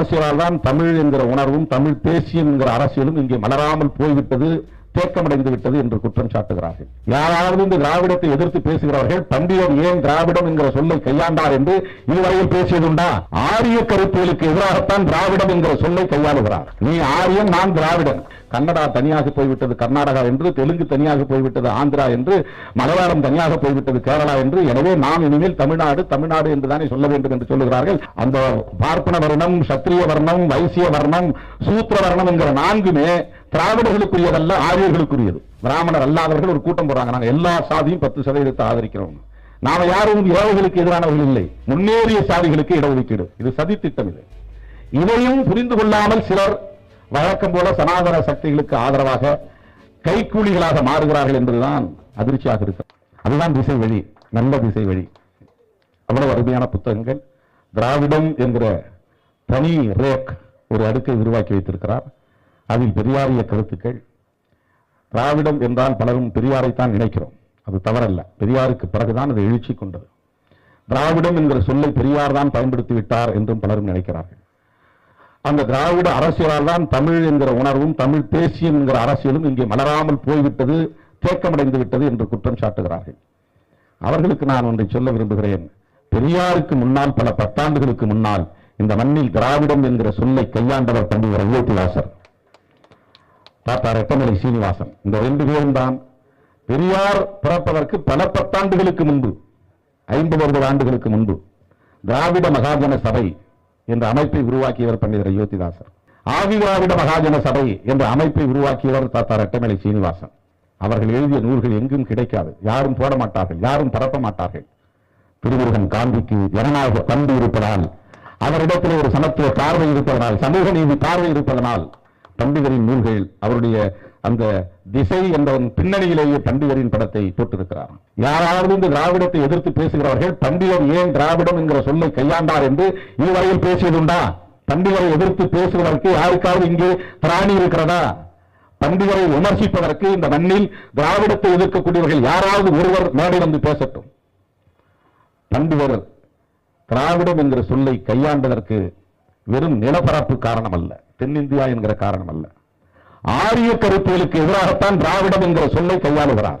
அரசியலால் தான் தமிழ் என்கிற உணர்வும் தமிழ் தேசியம் என்கிற அரசியலும் இங்கே மலராமல் போய்விட்டது தேக்கமடைந்து விட்டது என்று குற்றம் சாட்டுகிறார்கள். யாராவது இந்த திராவிடத்தை எதிர்த்து பேசுகிறவர்கள் தம்பியர் ஏன் திராவிடம் என்கிற சொல்லை கையாண்டார் என்று இதுவரையில் பேசியதுண்டா? ஆரிய கருத்துகளுக்கு எதிராகத்தான் திராவிடம் என்கிற சொல்லை கையாளுகிறார். நீ ஆரியன் நான் திராவிடன். கன்னடா தனியாக போய்விட்டது கர்நாடகா என்று தெலுங்கு தனியாக போய்விட்டது ஆந்திரா என்று மலையாளம் தனியாக போய்விட்டது கேரளா என்று எனவே நாம் இனிமேல் தமிழ்நாடு தமிழ்நாடு என்று தானே சொல்ல வேண்டும் என்று சொல்லுகிறார்கள். அந்த பார்ப்பன வர்ணம் சத்திரிய வர்ணம் வைசிய வர்ணம் சூத்திர வர்ணம் என்கிற நான்குமே திராவிடர்களுக்குரியதல்ல ஆரியர்களுக்குரியது. பிராமணர் அல்லாதவர்கள் ஒரு கூட்டம் போறாங்க நாங்கள் எல்லா சாதியும் பத்து சதவீதத்தை ஆதரிக்கிறோம். நாம யாரும் ஏழைகளுக்கு எதிரானவர்கள் இல்லை. முன்னேறிய சாதிகளுக்கு இடஒதுக்கீடு. இது சதி திட்டம் இது. இதையும் புரிந்து கொள்ளாமல் சிலர் வழக்கம் போல சனாதன சக்திகளுக்கு ஆதரவாக கைக்கூலிகளாக மாறுகிறார்கள் என்பதுதான் அதிர்ச்சியாக இருக்கு அதுதான் திசை வழி நல்ல திசை வழி. அவ்வளவு அருமையான புத்தகங்கள். திராவிடம் என்கிற தனி ரேக் ஒரு அடுக்கை உருவாக்கி வைத்திருக்கிறார். அதில் பெரியாரிய கருத்துக்கள். திராவிடம் என்றால் பலரும் பெரியாரைத்தான் நினைக்கிறோம். அது தவறல்ல. பெரியாருக்கு பிறகுதான் அது எழுச்சி கொண்டது. திராவிடம் என்கிற சொல்லை பெரியார் தான் பயன்படுத்தி விட்டார் என்றும் பலரும் நினைக்கிறார்கள். அந்த திராவிட அரசியலால் தான் தமிழ் என்கிற உணர்வும் தமிழ் தேசியம் என்கிற அரசியலும் இங்கே மலராமல் போய்விட்டது தேக்கமடைந்து விட்டது என்று குற்றம் சாட்டுகிறார்கள். அவர்களுக்கு நான் ஒன்றை சொல்ல விரும்புகிறேன். பெரியாருக்கு முன்னால் பல பத்தாண்டுகளுக்கு முன்னால் இந்த மண்ணில் திராவிடம் என்கிற சொல்லை கையாண்டவர் தம்பி அயோத்திதாசர் தாத்தா ரெட்டமலை சீனிவாசன். இந்த ரெண்டு பேரும் தான் பெரியார் பிறப்பதற்கு பல பத்தாண்டுகளுக்கு முன்பு ஐம்பது அறுபது ஆண்டுகளுக்கு முன்பு திராவிட மகாஜன சபை என்ற அமைப்பை உருவாக்கியவர் பண்டிதர் அயோத்திதாசர். ஆதி மகாஜன சபை என்ற அமைப்பை உருவாக்கியவர் தாத்தா ரெட்டமலை சீனிவாசன். அவர்கள் எழுதிய நூல்கள் எங்கும் கிடைக்காது. யாரும் போட மாட்டார்கள். யாரும் பரப்ப மாட்டார்கள். திருமுருகன் காந்திக்கு ஜனநாயக பண்பு இருப்பதால் அவரிடத்தில் ஒரு சமத்துவ பார்வை இருப்பதனால் சமூக நீதி பார்வை இருப்பதனால் பண்டிதரின் நூல்கள் அவருடைய அந்த திசை என்ற பின்னணியிலேயே பண்டிதரின் படத்தை போட்டிருக்கிறார் யாராவது இந்த திராவிடத்தை எதிர்த்து பேசுகிறவர்கள் பண்டிதர் ஏன் திராவிடம் என்கிற சொல்லை கையாண்டார் என்று இதுவரையில் பேசியதுண்டா? பண்டிதரை எதிர்த்து பேசுவதற்கு யாருக்காவது இங்கே திராணி இருக்கிறதா? பண்டிதரை விமர்சிப்பதற்கு இந்த மண்ணில் திராவிடத்தை எதிர்க்கக்கூடியவர்கள் யாராவது ஒருவர் மேடை வந்து பேசட்டும். பண்டிதர் திராவிடம் என்கிற சொல்லை கையாண்டதற்கு வெறும் நிலப்பரப்பு காரணம் அல்ல தென்னிந்தியா என்கிற காரணம் அல்ல ஆரிய கருத்துகளுக்கு எதிராகத்தான் திராவிடம் என்கிற சொல்லை கையாளுகிறார்.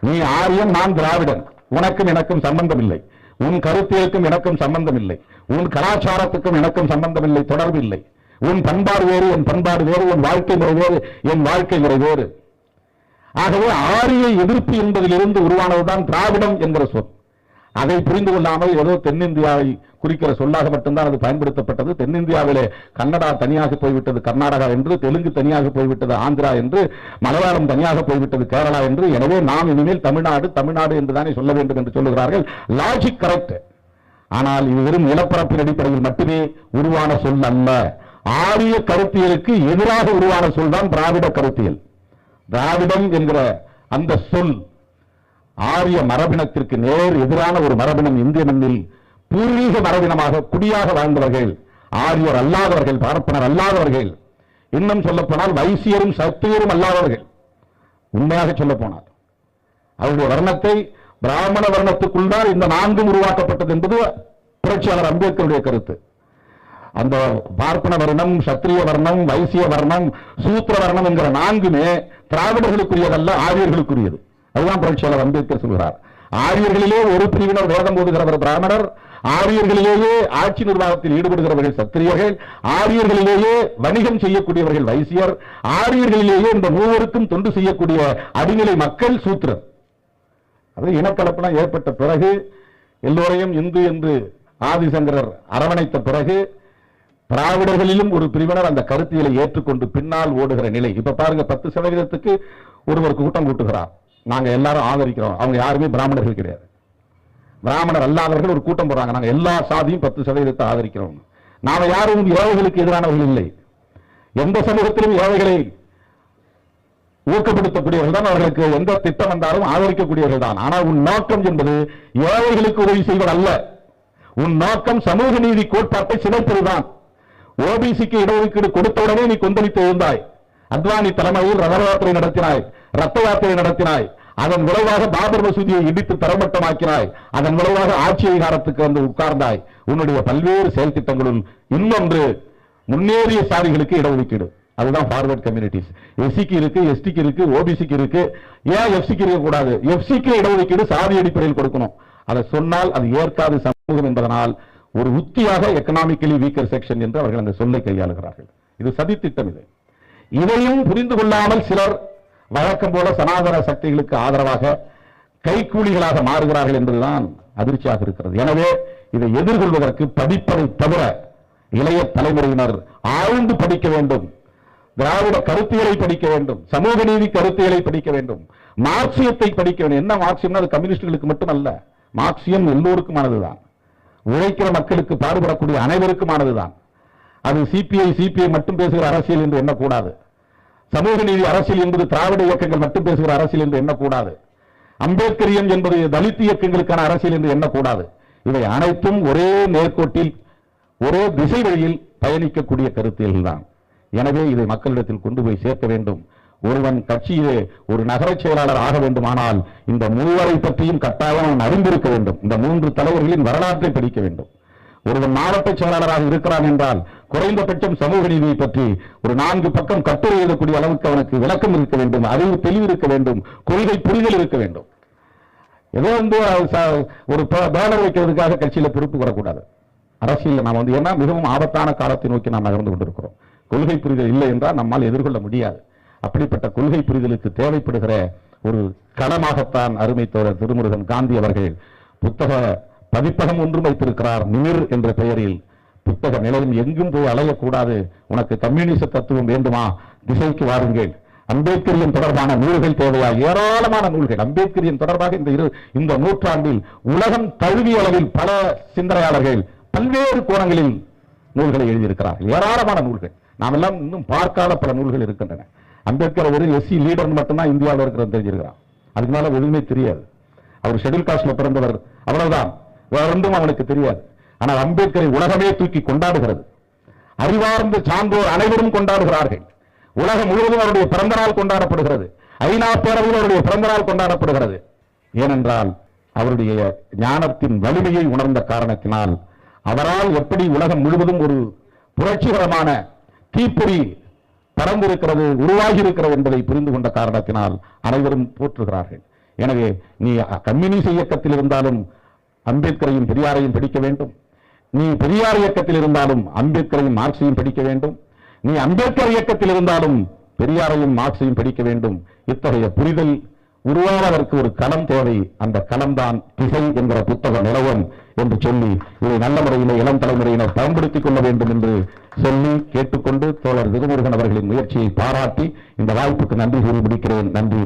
நீ ஆரியம் நான் திராவிடன் உனக்கும் எனக்கும் சம்பந்தம் இல்லை உன் கருத்தியலுக்கும் எனக்கும் சம்பந்தம் இல்லை உன் கலாச்சாரத்துக்கும் எனக்கும் சம்பந்தம் இல்லை தொடர்பு இல்லை உன் பண்பாடு வேறு என் பண்பாடு வேறு உன் வாழ்க்கை முறை வேறு என் வாழ்க்கை முறை வேறு. ஆகவே ஆரிய எதிர்ப்பு என்பதிலிருந்து உருவானதுதான் திராவிடம் என்கிற சொல். அதை புரிந்து கொள்ளாமல் ஏதோ தென்னிந்தியாவை குறிக்கிற சொல்லாக மட்டும்தான் அது பயன்படுத்தப்பட்டது. தென்னிந்தியாவிலே கன்னடா தனியாக போய்விட்டது கர்நாடகா என்று தெலுங்கு தனியாக போய்விட்டது ஆந்திரா என்று மலையாளம் தனியாக போய்விட்டது கேரளா என்று. எனவே நாம் இனிமேல் தமிழ்நாடு தமிழ்நாடு என்றுதானே சொல்ல வேண்டும் என்று சொல்லுகிறார்கள். லாஜிக் கரெக்ட் ஆனால் இது வெறும் நிலப்பரப்பின் அடிப்படையில் மட்டுமே உருவான சொல் அல்ல. ஆரிய கருத்தியலுக்கு எதிராக உருவான சொல் தான் திராவிட கருத்தியல். திராவிடம் என்கிற அந்த சொல் ஆரிய மரபினத்திற்கு நேர் எதிரான ஒரு மரபினம் இந்திய மண்ணில் பூர்வீக மரபினமாக குடியாக வாழ்ந்தவர்கள் ஆரியர் அல்லாதவர்கள் பார்ப்பனர் அல்லாதவர்கள் இன்னும் சொல்லப்போனால் வைசியரும் சத்தியரும் அல்லாதவர்கள். உண்மையாக சொல்ல போனால் அவருடைய வர்ணத்தை பிராமண வர்ணத்துக்குள் தான் இந்த நான்கும் உருவாக்கப்பட்டது என்பது புரட்சியாளர் அம்பேத்கருடைய கருத்து. அந்த பார்ப்பன வர்ணம் சத்திரிய வர்ணம் வைசிய வர்ணம் சூத்திர வர்ணம் என்கிற நான்குமே திராவிடர்களுக்குரியதல்ல ஆரியர்களுக்குரியது. அதுதான் புரட்சியாளர் அம்பேத்கர் சொல்கிறார். ஆரியர்களிலே ஒரு பிரிவினர் வேதம் போடுகிறவர் பிராமணர் ஆரியர்களிலேயே ஆட்சி நிர்வாகத்தில் ஈடுபடுகிறவர்கள் சத்திரியர்கள் ஆரியர்களிலேயே வணிகம் செய்யக்கூடியவர்கள் வைசியர் ஆரியர்களிலேயே இந்த மூவருக்கும் தொண்டு செய்யக்கூடிய அடிநிலை மக்கள் சூத்திரர். அது இனக்கலப்பெல்லாம் ஏற்பட்ட பிறகு எல்லோரையும் இந்து என்று ஆதிசங்கரர் அரவணைத்த பிறகு திராவிடர்களிலும் ஒரு பிரிவினர் அந்த கருத்தியலை ஏற்றுக்கொண்டு பின்னால் ஓடுகிற நிலை. இப்ப பாருங்க பத்து சதவீதத்துக்கு ஒருவர் கூட்டம் கூட்டுகிறார். நாங்க எல்லாரும் ஆதரிக்கிறோம். அவங்க யாருமே பிராமணர்கள் கிடையாது. பிராமணர் அல்லாதவர்கள் ஒரு கூட்டம் போடுறாங்க. நாங்க எல்லா சாதியும் பத்து சதவீதத்தை ஆதரிக்கிறோம். நாம யாரும் ஏழைகளுக்கு எதிரானவர்கள் இல்லை. எந்த சமூகத்திலும் ஏழைகளை ஊக்கப்படுத்தக்கூடியவர்கள் தான் அவர்களுக்கு எந்த திட்டம் வந்தாலும் ஆதரிக்கக்கூடியவர்கள் தான். ஆனால் உன் நோக்கம் என்பது ஏழைகளுக்கு உதவி செய்வது அல்ல. உன் நோக்கம் சமூக நீதி கோட்பாட்டை சிதைப்பதுதான். ஓபிசிக்கு இடஒதுக்கீடு கொடுத்தவுடனே நீ கொந்தளித்து இருந்தாய் அத்வானி தலைமையில் ரத யாத்திரை நடத்தினாய் ரத்த யாத்திரை நடத்தினாய். அதன் விளைவாக பாபர் மசூதியை இடித்து தரமட்டமாக்கினாய். அதன் விளைவாக ஆட்சி அதிகாரத்துக்கு வந்து உட்கார்ந்தாய். உன்னுடைய பல்வேறு செயல் திட்டங்களும் இன்னொன்று முன்னேறிய சாதிகளுக்கு இடஒதுக்கீடு. அதுதான் ஃபார்வர்ட் கம்யூனிட்டிஸ் எஸ்சிக்கு இருக்கு எஸ்டிக்கு இருக்கு ஓபிசிக்கு இருக்கு. ஏன் எஃப்சிக்கு இருக்க கூடாது எஃப்சிக்கு இடஒதுக்கீடு சாதி அடிப்படையில் கொடுக்கணும். அதை சொன்னால் அது ஏற்காது சமூகம் என்பதனால் ஒரு உத்தியாக எக்கனாமிக்கலி வீக்கர் செக்ஷன் என்று அவர்கள் அந்த சொல்லை கையாளுகிறார்கள். இது சதித்திட்டம் இது. இதையும் புரிந்து கொள்ளாமல் சிலர் வழக்கம் போல சனாதன சக்திகளுக்கு ஆதரவாக கைக்கூலிகளாக மாறுகிறார்கள் என்பதுதான் அதிர்ச்சியாக இருக்கிறது. எனவே இதை எதிர்கொள்வதற்கு படிப்பதை தவிர இளைய தலைமுறையினர் ஆழ்ந்து படிக்க வேண்டும். திராவிட கருத்துகளை படிக்க வேண்டும். சமூக நீதி கருத்துகளை படிக்க வேண்டும். மார்க்சியத்தை படிக்க வேண்டும். என்ன மார்க்சியம் அது கம்யூனிஸ்டுகளுக்கு மட்டுமல்ல மார்க்சியம் எல்லோருக்குமானதுதான். உழைக்கிற மக்களுக்கு பாடுபடக்கூடிய அனைவருக்குமானதுதான். அது சிபிஐ சிபிஐ மட்டும் பேசுகிற அரசியல் என்று எண்ணக்கூடாது. சமூக நீதி அரசியல் என்பது திராவிட இயக்கங்கள் மட்டும் பேசுகிற அரசியல் என்று எண்ணக்கூடாது. அம்பேத்கரியம் என்பது தலித் இயக்கங்களுக்கான அரசியல் என்று எண்ணக்கூடாது. இவை அனைத்தும் ஒரே நேர்கோட்டில் ஒரே திசை வழியில் பயணிக்கக்கூடிய கருத்தியல்கள் தான் எனவே இதை மக்களிடத்தில் கொண்டு போய் சேர்க்க வேண்டும். ஒருவன் கட்சியிலே ஒரு நகரச் செயலாளர் ஆக வேண்டுமானால் இந்த மூவரை பற்றியும் கட்டாயம் அவன் அறிந்திருக்க வேண்டும். இந்த மூன்று தலைவர்களின் வரலாற்றை படிக்க வேண்டும். ஒருவன் மாவட்ட செயலாளராக இருக்கிறான் என்றால் குறைந்தபட்சம் சமூக நீதியை பற்றி ஒரு நான்கு பக்கம் கட்டுரை எழுதக்கூடிய அளவுக்கு அவனுக்கு விளக்கம் இருக்க வேண்டும் அறிவு தெளிவு இருக்க வேண்டும் கொள்கை புரிதல் இருக்க வேண்டும். ஏதோ வந்து ஒரு பேனர் வைக்கிறதுக்காக கட்சியில பொறுப்பு வரக்கூடாது. அரசியல் நாம் வந்து ஏன்னா மிகவும் ஆபத்தான காலத்தை நோக்கி நாம் நகர்ந்து கொண்டிருக்கிறோம். கொள்கை புரிதல் இல்லை என்றால் நம்மால் எதிர்கொள்ள முடியாது. அப்படிப்பட்ட கொள்கை புரிதலுக்கு தேவைப்படுகிற ஒரு களமாகத்தான் அருமை தோழர் திருமுருகன் காந்தி அவர்கள் புத்தக பதிப்பகம் ஒன்றும் வைத்திருக்கிறார் நிமிர் என்ற பெயரில் புத்தக நிலையம் எங்கும் போய் அலையக்கூடாது. உனக்கு கம்யூனிச தத்துவம் வேண்டுமா? திசைக்கு வாருங்கள். அம்பேத்கரியன் தொடர்பான நூல்கள் தேவையா ஏராளமான நூல்கள். அம்பேத்கரியன் தொடர்பாக இந்த இரு இந்த நூற்றாண்டில் உலகம் தழுவிய அளவில் பல சிந்தனையாளர்கள் பல்வேறு கோணங்களில் நூல்களை எழுதியிருக்கிறார்கள். ஏராளமான நூல்கள். நாம் எல்லாம் இன்னும் பார்க்காத பல நூல்கள் இருக்கின்றன. அம்பேத்கர் ஒரு எஸ்சி லீடர் மட்டும்தான் இந்தியாவில் இருக்கிற தெரிஞ்சிருக்கிறான். அதுக்கு மேல எதுவுமே தெரியாது. அவர் ஷெடியூல் காஸ்ட்ல பிறந்தவர் அவ்வளவுதான். வேற ஒன்றும் அவனுக்கு தெரியாது. ஆனால் அம்பேத்கரை உலகமே தூக்கி கொண்டாடுகிறது. அறிவார்ந்த சான்றோர் அனைவரும் கொண்டாடுகிறார்கள். உலகம் முழுவதும் அவருடைய பிறந்தநாள் கொண்டாடப்படுகிறது. ஐநா பேரவையில் அவருடைய பிறந்தநாள் கொண்டாடப்படுகிறது. ஏனென்றால் அவருடைய ஞானத்தின் வலிமையை உணர்ந்த காரணத்தினால் அவரால் எப்படி உலகம் முழுவதும் ஒரு புரட்சிகரமான தீப்பொறி பறந்திருக்கிறது உருவாகி இருக்கிறது என்பதை புரிந்து கொண்ட காரணத்தினால் அனைவரும் போற்றுகிறார்கள். எனவே நீ கம்யூனிஸ்ட் இயக்கத்தில் இருந்தாலும் அம்பேத்கரையும் பெரியாரையும் பிடிக்க வேண்டும். நீ பெரியார் இயக்கத்தில் இருந்தாலும் அம்பேத்கரையும் மார்க்சையும் படிக்க வேண்டும். நீ அம்பேத்கர் இயக்கத்தில் இருந்தாலும் பெரியாரையும் மார்க்சையும் படிக்க வேண்டும். இத்தகைய புரிதல் உருவாவதற்கு ஒரு களம் தேவை. அந்த களம்தான் திசை என்கிற புத்தக நிலவம் என்று சொல்லி இதை நல்ல முறையிலே இளம் தலைமுறையினர் பயன்படுத்திக் கொள்ள வேண்டும் என்று சொல்லி கேட்டுக்கொண்டு தோழர் திருமுருகன் அவர்களின் முயற்சியை பாராட்டி இந்த வாய்ப்புக்கு நன்றி கூறி முடிக்கிறேன். நன்றி